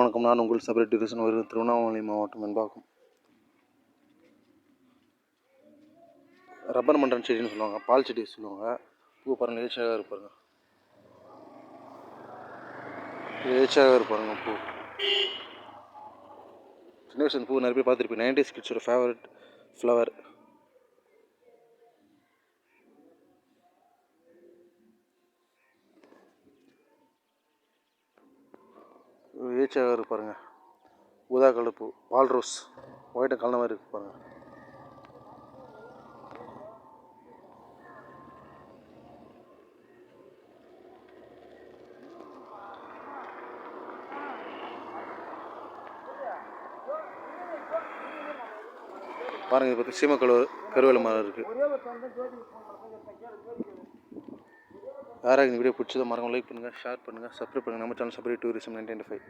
வணக்கம். நான் உங்கள் சபரி டிவிஷன் ஒரு திருவண்ணாமலை மாவட்டம் என்பாகும் ரப்பர் மண்டன் செடின்னு சொல்லுவாங்க பால் செடி சொல்லுவாங்க. பூ பாருங்கள் எழுச்சியாக இருப்பாருங்க எழுச்சியாக இருப்பாருங்க பூ. சின்ன வயசு பூ நிறைய பேர் பார்த்துருப்பீங்க. நைன்டிஸ் கிட்ஸோட ஃபேவரட் ஃப்ளவர் ஏச்சாக இருக்கு பாருங்கள் ஊதா கலப்பு பால் ரோஸ் ஒயிட்டை கலந்த மாதிரி இருக்குது பாருங்கள் பாருங்கள் இதை பற்றி சீமக்கழு கருவேல மரம் இருக்குது. யாராவது இந்த வீடியோ பிடிச்சதோ மறக்காம லைக் பண்ணுங்கள் ஷேர் பண்ணுங்கள் சப்ஸ்கிரைப் பண்ணுங்கள் நம்ம channel Sabri tourism ninety five.